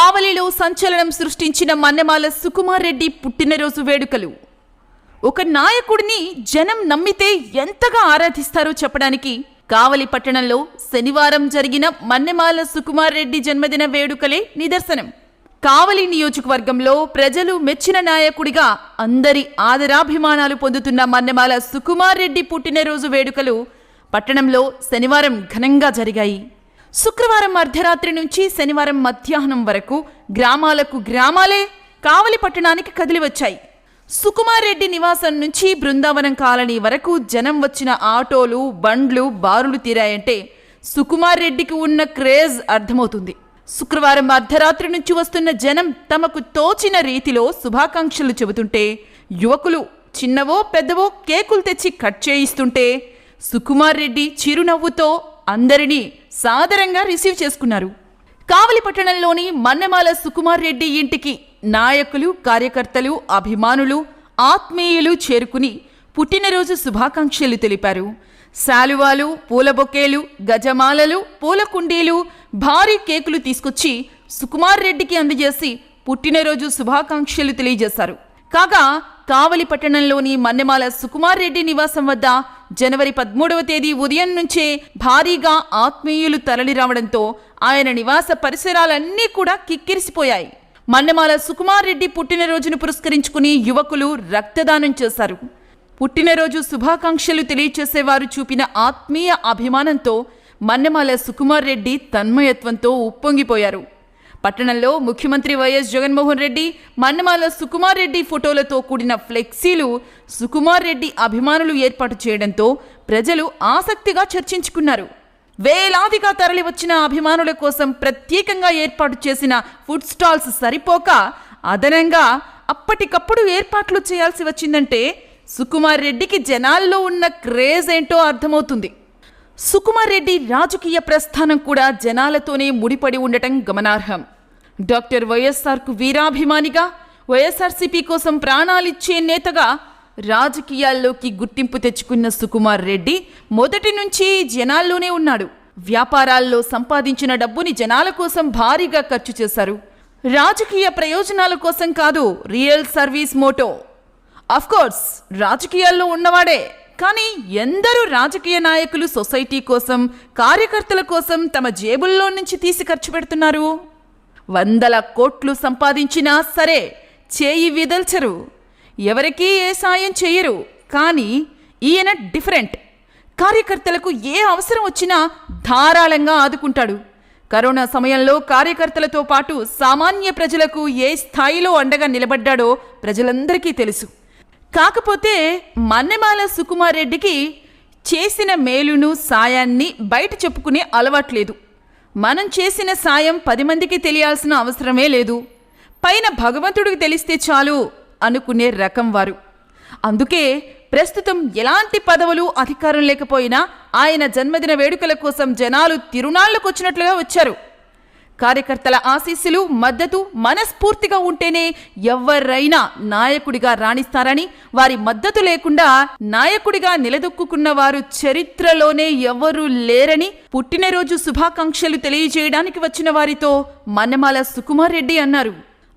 కావలిలో సంచలనం సృష్టించిన మన్నెమాల సుకుమార్ రెడ్డి పుట్టినరోజు వేడుకలు. ఒక నాయకుడిని జనం నమ్మితే ఎంతగా ఆరాధిస్తారో చెప్పడానికి కావలి పట్టణంలో శనివారం జరిగిన మన్నెమాల సుకుమార్ రెడ్డి జన్మదిన వేడుకలే నిదర్శనం. కావలి నియోజకవర్గంలో ప్రజలు మెచ్చిన నాయకుడిగా అందరి ఆదరాభిమానాలు పొందుతున్న మన్నెమాల సుకుమార్ రెడ్డి పుట్టినరోజు వేడుకలు పట్టణంలో శనివారం ఘనంగా జరిగాయి. శుక్రవారం అర్ధరాత్రి నుంచి శనివారం మధ్యాహ్నం వరకు గ్రామాలకు గ్రామాలే కావలి పట్టణానికి కదిలి వచ్చాయి సుకుమార్ రెడ్డి నివాసం నుంచి బృందావనం కాలనీ వరకు జనం వచ్చిన ఆటోలు బండ్లు బారులు తీరాయంటే సుకుమార్ రెడ్డికి ఉన్న క్రేజ్ అర్థమవుతుంది. శుక్రవారం అర్ధరాత్రి నుంచి వస్తున్న జనం తమకు తోచిన రీతిలో శుభాకాంక్షలు చెబుతుంటే యువకులు చిన్నవో పెద్దవో కేకులు తెచ్చి కట్ చేయిస్తుంటే సుకుమార్ రెడ్డి చిరునవ్వుతో అందరినీ సాదరంగా రిసీవ్ చేసుకున్నారు. కావలి పట్టణంలోని మన్నెమాల సుకుమార్ రెడ్డి ఇంటికి నాయకులు కార్యకర్తలు అభిమానులు ఆత్మీయులు చేరుకుని పుట్టినరోజు శుభాకాంక్షలు తెలిపారు. శాలువాలు పూల బొకేలు గజమాలలు పూల కుండీలు భారీ కేకులు తీసుకొచ్చి సుకుమార్ రెడ్డికి అందజేసి పుట్టినరోజు శుభాకాంక్షలు తెలియజేశారు. కాగా కావలి పట్టణంలోని మన్నెమాల సుకుమార్ రెడ్డి నివాసం వద్ద జనవరి పదమూడవ తేదీ ఉదయం నుంచే భారీగా ఆత్మీయులు తరలిరావడంతో ఆయన నివాస పరిసరాలన్నీ కూడా కిక్కిరిసిపోయాయి. మన్నెమాల సుకుమార్ రెడ్డి పుట్టినరోజును పురస్కరించుకుని యువకులు రక్తదానం చేశారు. పుట్టినరోజు శుభాకాంక్షలు తెలియచేసేవారు చూపిన ఆత్మీయ అభిమానంతో మన్నెమాల సుకుమార్ రెడ్డి తన్మయత్వంతో ఉప్పొంగిపోయారు. పట్టణంలో ముఖ్యమంత్రి వైఎస్ జగన్మోహన్ రెడ్డి మన్నమాల సుకుమార్ రెడ్డి ఫోటోలతో కూడిన ఫ్లెక్సీలు సుకుమార్ రెడ్డి అభిమానులు ఏర్పాటు చేయడంతో ప్రజలు ఆసక్తిగా చర్చించుకున్నారు. వేలాదిగా తరలివచ్చిన అభిమానుల కోసం ప్రత్యేకంగా ఏర్పాటు చేసిన ఫుడ్ స్టాల్స్ సరిపోక అదనంగా అప్పటికప్పుడు ఏర్పాట్లు చేయాల్సి వచ్చిందంటే సుకుమార్ రెడ్డికి జనాల్లో ఉన్న క్రేజ్ ఏంటో అర్థమవుతుంది. సుకుమార్ రెడ్డి రాజకీయ ప్రస్థానం కూడా జనాలతోనే ముడిపడి ఉండటం గమనార్హం. డాక్టర్ వైఎస్ఆర్కు వీరాభిమానిగా వైఎస్ఆర్సీపీ కోసం ప్రాణాలిచ్చే నేతగా రాజకీయాల్లోకి గుర్తింపు తెచ్చుకున్న సుకుమార్ రెడ్డి మొదటి నుంచి జనాల్లోనే ఉన్నాడు. వ్యాపారాల్లో సంపాదించిన డబ్బుని జనాల కోసం భారీగా ఖర్చు చేశారు. రాజకీయ ప్రయోజనాల కోసం కాదు రియల్ సర్వీస్ మోటో. కోర్స్ రాజకీయాల్లో ఉన్నవాడే కానీ ఎందరూ రాజకీయ నాయకులు సొసైటీ కోసం కార్యకర్తల కోసం తమ జేబుల్లో నుంచి తీసి ఖర్చు పెడుతున్నారు. వందల కోట్లు సంపాదించినా సరే చేయి విదల్చరు. ఎవరికీ ఏ సాయం చేయరు. కానీ ఈయన డిఫరెంట్. కార్యకర్తలకు ఏ అవసరం వచ్చినా ధారాళంగా ఆదుకుంటాడు. కరోనా సమయంలో కార్యకర్తలతో పాటు సామాన్య ప్రజలకు ఏ స్థాయిలో అండగా నిలబడ్డాడో ప్రజలందరికీ తెలుసు. కాకపోతే మన్నెమాల సుకుమార్ రెడ్డికి చేసిన మేలును సాయాన్ని బయట చెప్పుకునే అలవాట్లేదు. మనం చేసిన సాయం పది మందికి తెలియాల్సిన అవసరమే లేదు. పైన భగవంతుడికి తెలిస్తే చాలు అనుకునే రకం వారు. అందుకే ప్రస్తుతం ఎలాంటి పదవులు అధికారం లేకపోయినా ఆయన జన్మదిన వేడుకల కోసం జనాలు తిరునాళ్ళకొచ్చినట్లుగా వచ్చారు. కార్యకర్తల ఆశీస్సులు మద్దతు మనస్ఫూర్తిగా ఉంటేనే ఎవరైనా నాయకుడిగా రాణిస్తారని వారి మద్దతు లేకుండా నాయకుడిగా నిలదొక్కున్న వారు చరిత్రలోనే ఎవరూ లేరని పుట్టినరోజు శుభాకాంక్షలు తెలియజేయడానికి వచ్చిన వారితో మన్నమాల సుకుమార్ రెడ్డి అన్నారు.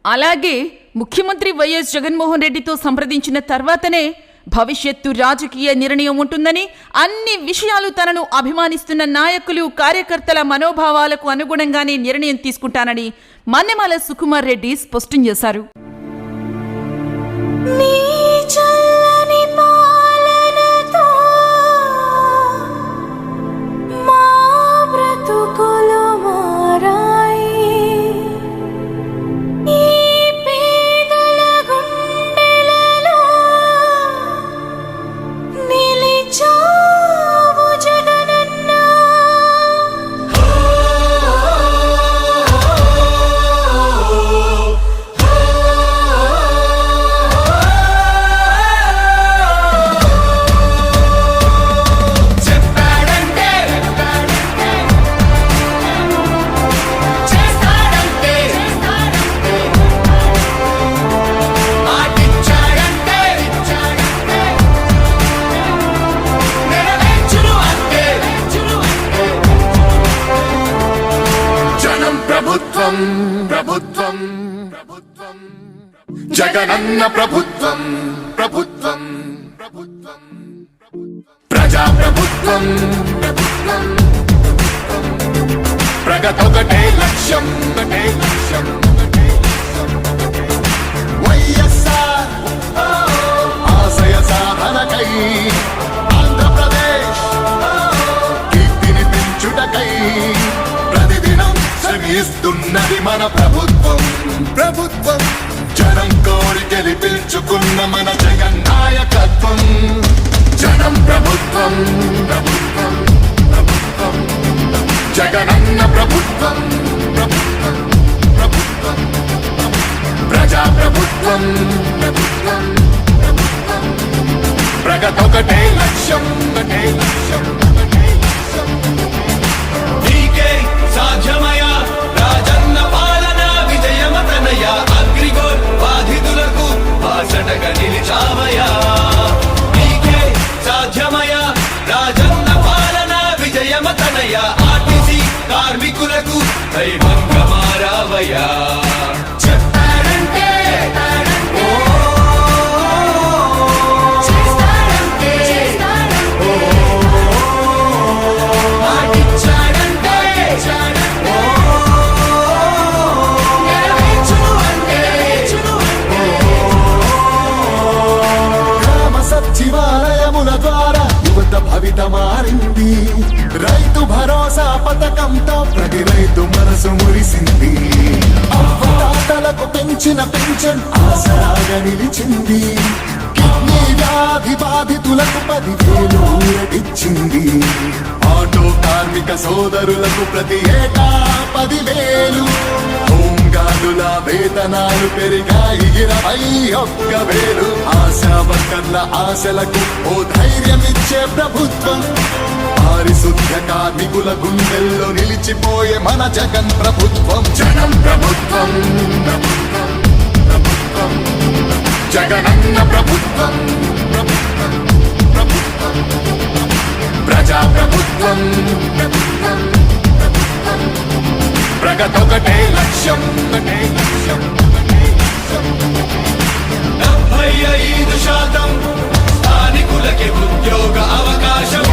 అలాగే ముఖ్యమంత్రి వైఎస్ జగన్మోహన్ రెడ్డితో సంప్రదించిన తర్వాతనే భవిష్యత్తు రాజకీయ నిర్ణయం ఉంటుందని అన్ని విషయాలు తనను అభిమానిస్తున్న నాయకులు కార్యకర్తల మనోభావాలకు అనుగుణంగానే నిర్ణయం తీసుకుంటానని మన్నెమాల సుకుమార్ రెడ్డి స్పష్టం చేశారు. అన్న ప్రభుత్వం ప్రభుత్వం ప్రభుత్వం ప్రజా ప్రభుత్వం ప్రభుత్వం ప్రగతొకటే లక్ష్యం ఒకటే లక్ష్యం ఒకటే లక్ష్యం. వైఎస్ఆర్ ఆశయ సాధనకై ఆంధ్రప్రదేశ్ కీర్తిని పెంచుటకై ప్రతిదినం శ్రమిస్తున్నది మన ప్రభుత్వం ప్రభుత్వం. జనం కోరి గెలిపించుకున్న మన జగన్ నాయకత్వం. జనం ప్రభుత్వం ప్రభుత్వం ప్రభుత్వం జగనన్న ప్రభుత్వం ప్రభుత్వం ప్రభుత్వం ప్రజా ప్రభుత్వం ప్రభుత్వం ప్రభుత్వం. ప్రగతొకటే లక్ష్యం ఒకటే లక్ష్యం ఒకటే లక్ష్యం. బాసటగా నిలిచామయా నీకే సాధ్యమయా రాజన్న పాలన విజయమ తనయ ఆర్టీసీ కార్మికులకు దైవంగా మారావయ్యా. పెంచిన పెన్షన్ ఆసరాగా నిలిచింది. కిడ్నీ వ్యాధి బాధితులకు పదివేలు ఊరటిచ్చింది. ఆటో కార్మిక సోదరులకు ప్రతి ఏటా పదివేలు హోంగార్డుల వేతనాలు పెరిగాయి. ఇరవై ఒక్క వేలు ఆశా వర్కర్ల ఆశలకు ఓ ధైర్యమిచ్చే ప్రభుత్వం. పారిశుద్ధ్య కార్మికుల గుండెల్లో నిలిచిపోయే మన జగన్ ప్రభుత్వం. జనం ప్రభుత్వం ప్రభుత్వం జగనన్న ప్రభుత్వం ప్రభుత్వం ప్రజా ప్రభుత్వం ప్రభుత్వం ప్రభుత్వం ప్రగతొకటే లక్ష్యం ఒకటే లక్ష్యం ఒకటే డెబ్బై ఐదు శాతం స్థానికులకి ఉద్యోగ అవకాశం.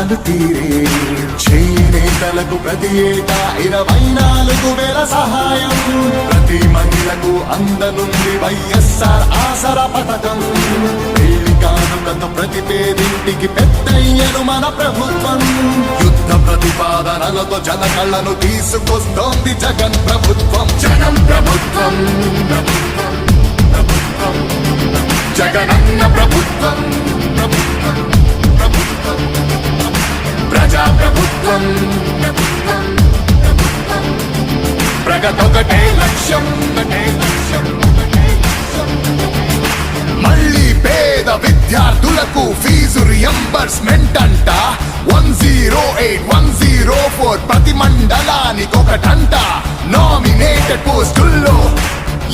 కష్టాలు తీరే. చేనేతలకు ప్రతి ఏటా ఇరవై నాలుగు వేల సహాయం. ప్రతి మహిళకు అందనుంది వైఎస్ఆర్ ఆసరా పథకం. పెళ్ళి కానుకతో ప్రతి పేదింటికి పెద్దయ్యను మన ప్రభుత్వం. యుద్ధ ప్రతిపాదనలతో జన కళ్ళను తీసుకొస్తోంది జగన్ ప్రభుత్వం. జగన్ ప్రభుత్వం ప్రభుత్వం. జగనన్న ప్రభుత్వం ప్రభుత్వం. ప్రజా ప్రభుత్వం. ప్రగతొకటే ఒకటే లక్ష్యం మళ్ళీ పేద విద్యార్థులకు ఫీజు రియంబర్స్మెంట్ అంట. One zero eight one zero four ప్రతి మండలానికి ఒకటంట నామినేటెడ్ పోస్టుల్లో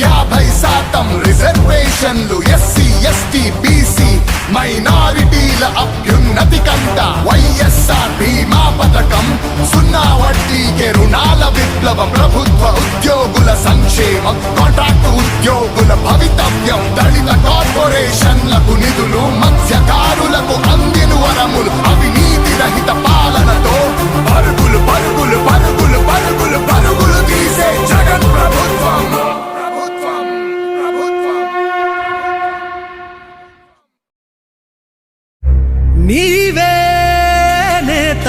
యాభై శాతం రిజర్వేషన్లు ఎస్సీ ఎస్టీ బీసీ మైనారిటీల అభ్యున్నతి కంట వైఎస్ఆర్ బీమా పథకం సున్నా వడ్డీకే రుణాల విప్లవ ప్రభుత్వ ఉద్యోగుల సంక్షేమం కాంట్రాక్ట్ ఉద్యోగుల భవితవ్యం దళిత కార్పొరేషన్లకు నిధులు మత్స్యకారులకు అందిన వరములు అవినీతి రహిత పాలనతో పరుగులు పరుగులు పరుగులు నీవే నేత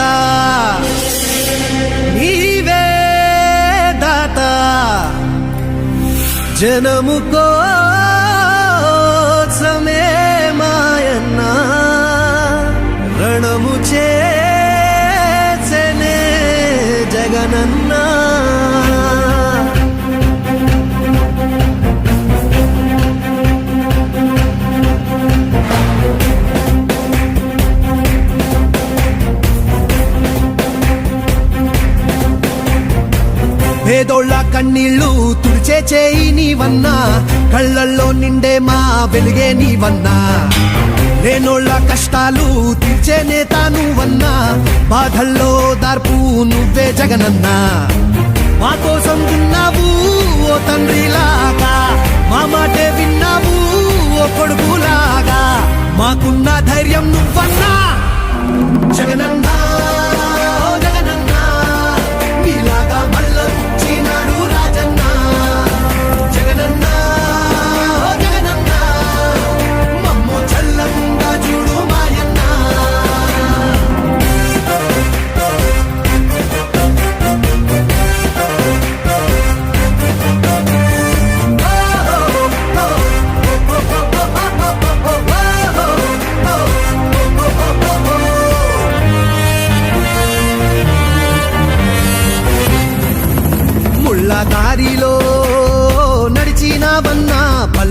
నీవే దాత. జనము కో పేదోళ్ళ కన్నీళ్ళు తుడిచే చేయి నీవన్నా కళ్ళల్లో నిండే మా వెలుగే నీవన్నా. లేనోళ్ళ కష్టాలు తీర్చే నేత నువ్వన్నా బాధల్లో దార్పు నువ్వే జగనన్నా. మా కోసం విన్నావు ఓ తండ్రిలాగా మా మాటే విన్నావు ఓ కొడుకులాగా మాకున్న ధైర్యం నువ్వన్నా. జగనన్నా.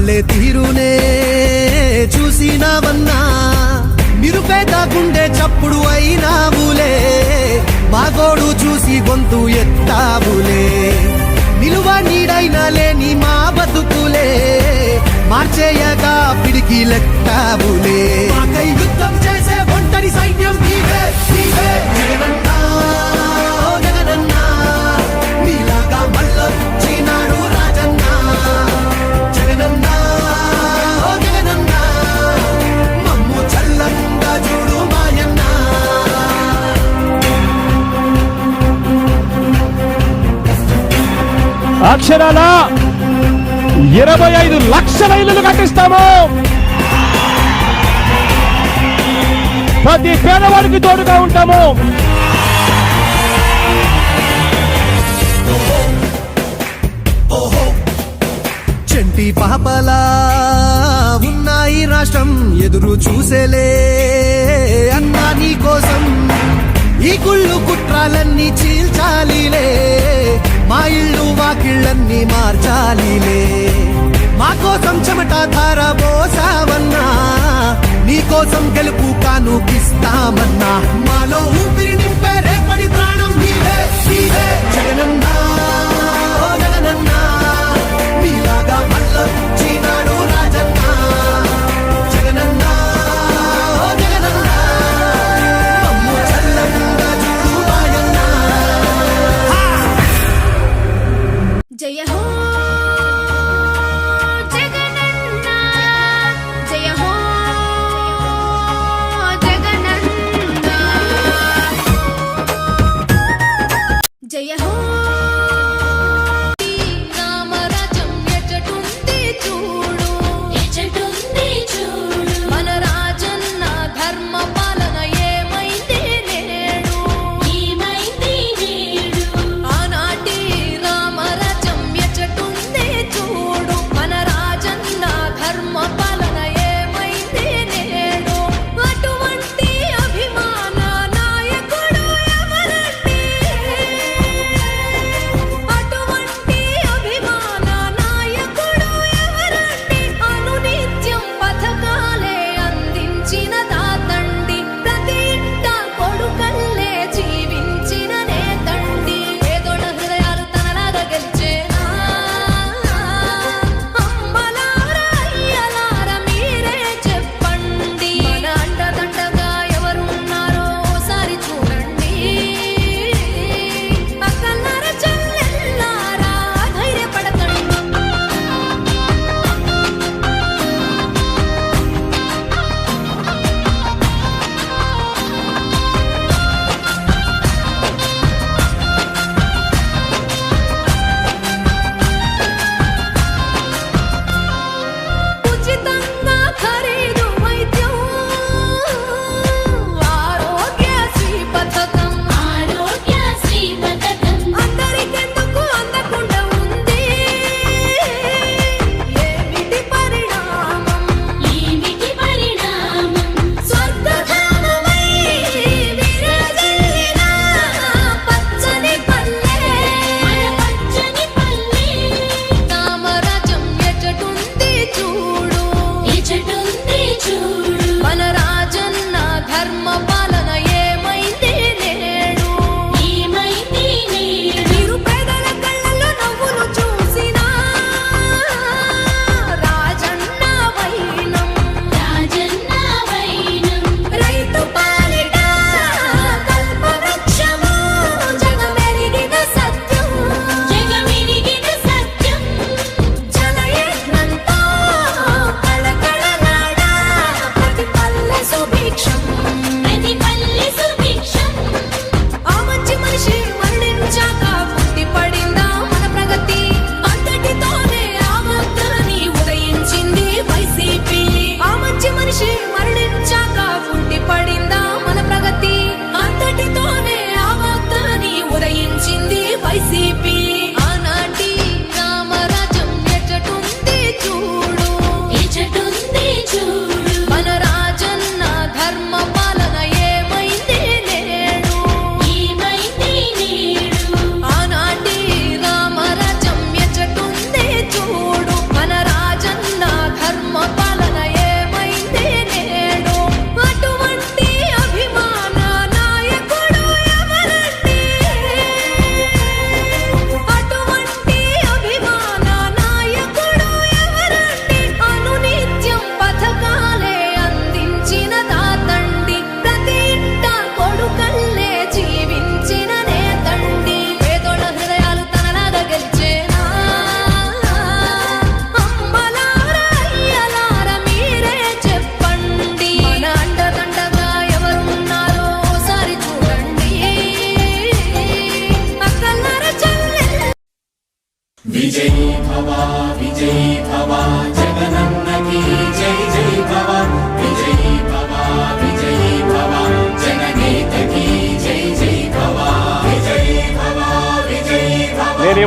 వాళ్ళే తీరునే చూసినావన్నా. నిరుపేద గుండె చప్పుడు అయినావులే. మాగోడు చూసి గొంతు ఎత్తావులే. నిలువ నీడైనా లేని మా బతుకులే. మార్చేయగా పిడికి లెక్కావులే. అక్షరాల ఇరవై ఐదు లక్షల ఇల్లులు కట్టిస్తాము. ప్రతి పేదవాడికి తోడుగా ఉంటాము. చంటి పాపలా ఉన్నాయి రాష్ట్రం ఎదురు చూసేలే. అన్నా నీ కోసం ఈ కుళ్ళు కుట్రాలన్నీ చీల్చాలిలే. మా ఇళ్ళు వాకిళ్ళన్నీ మార్చాలిలే. మా కోసం చెమట ధార పోసావన్నా నీ కోసం గెలుపు కానుకిస్తామన్నా. మాలో ఊపిరి నింపే రేపటి ప్రాణం నీవే నీవే. జగనన్నా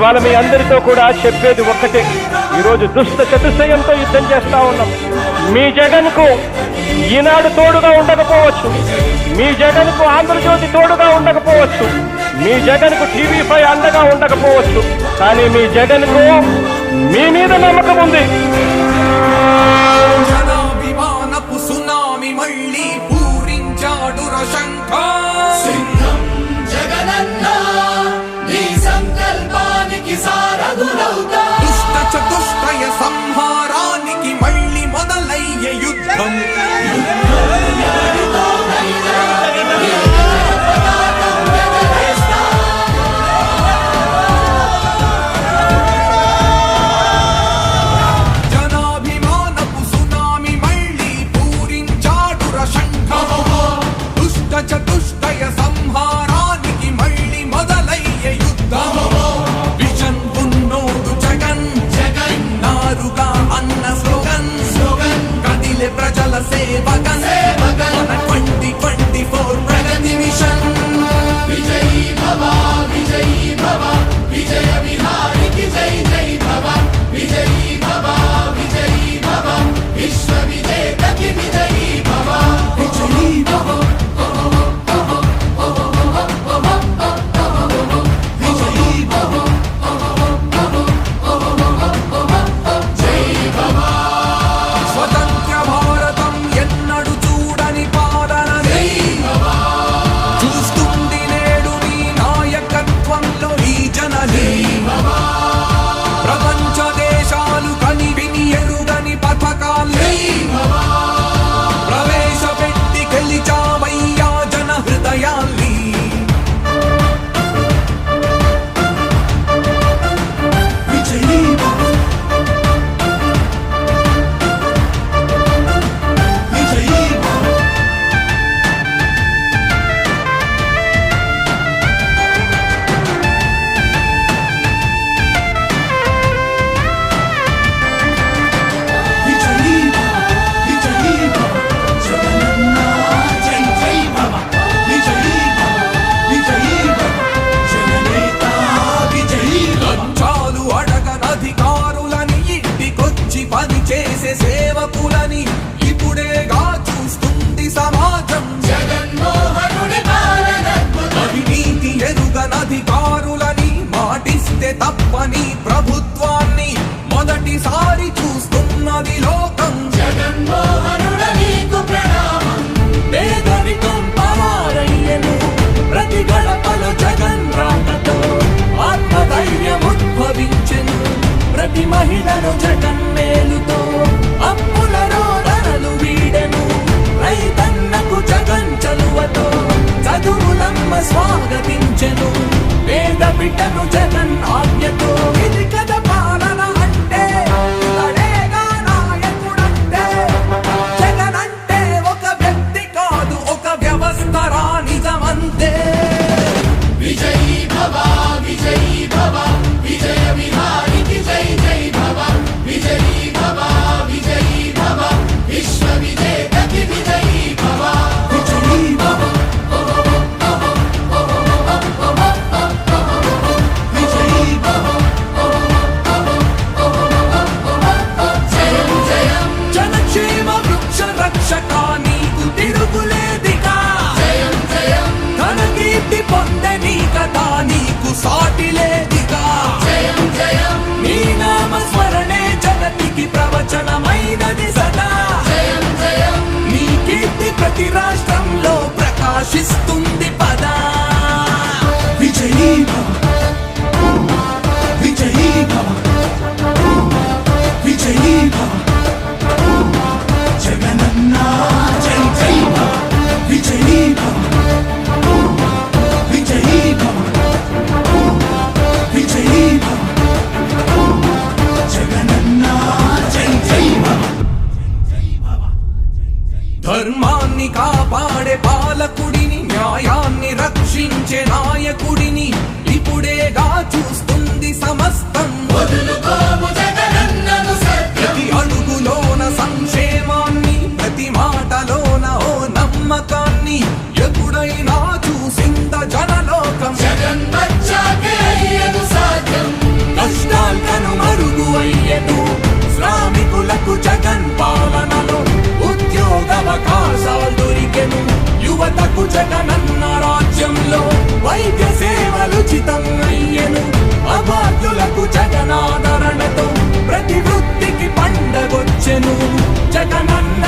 ఇవాళ మీ అందరితో కూడా చెప్పేది ఒక్కటే. ఈరోజు దుష్ట చతుశయంతో యుద్ధం చేస్తా ఉన్నాం. మీ జగన్కు ఈనాడు తోడుగా ఉండకపోవచ్చు. మీ జగన్కు ఆంధ్రజ్యోతి తోడుగా ఉండకపోవచ్చు. మీ జగన్కు టీవీ పై అండగా ఉండకపోవచ్చు. కానీ మీ జగన్కు మీ మీద నమ్మకం ఉంది. సంహారానికి మళ్ళీ మొదలయ్యే యుద్ధం. చేసే సేవకులని ఇప్పుడేగా చూస్తుంది సమాజం. అవినీతి ఎదుగన అధికారులని మాటిస్తే తప్పని ప్రభుత్వాన్ని మొదటిసారి చూస్తున్నది లోకం. జగన్ ప్రతి మహిళను జగన్ స్వాగతించను. వేద బిడ్డను జగన్ ఆజ్ఞతో. ఇది కదా ప్రతి రాష్ట్రంలో ప్రకాశిస్తుంది. యువతకు జగనన్న రాజ్యంలో వైద్య సేవలు ఉచితం అయ్యెను అభాగ్యులకు జగనాదరణతో ప్రతి వృత్తికి పండగొచ్చెను. జగనన్న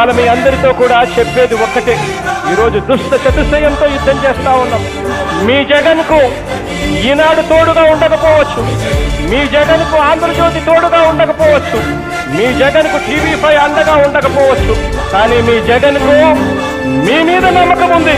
ఇవాళ మీ అందరితో కూడా చెప్పేది ఒక్కటే. ఈరోజు దుష్ట చతుశయంతో యుద్ధం చేస్తా ఉన్నాం. మీ జగన్కు ఈనాడు తోడుగా ఉండకపోవచ్చు. మీ జగన్కు ఆంధ్రజ్యోతి తోడుగా ఉండకపోవచ్చు. మీ జగన్కు టీవీ పై అండగా ఉండకపోవచ్చు. కానీ మీ జగన్కు మీ మీద నమ్మకం ఉంది.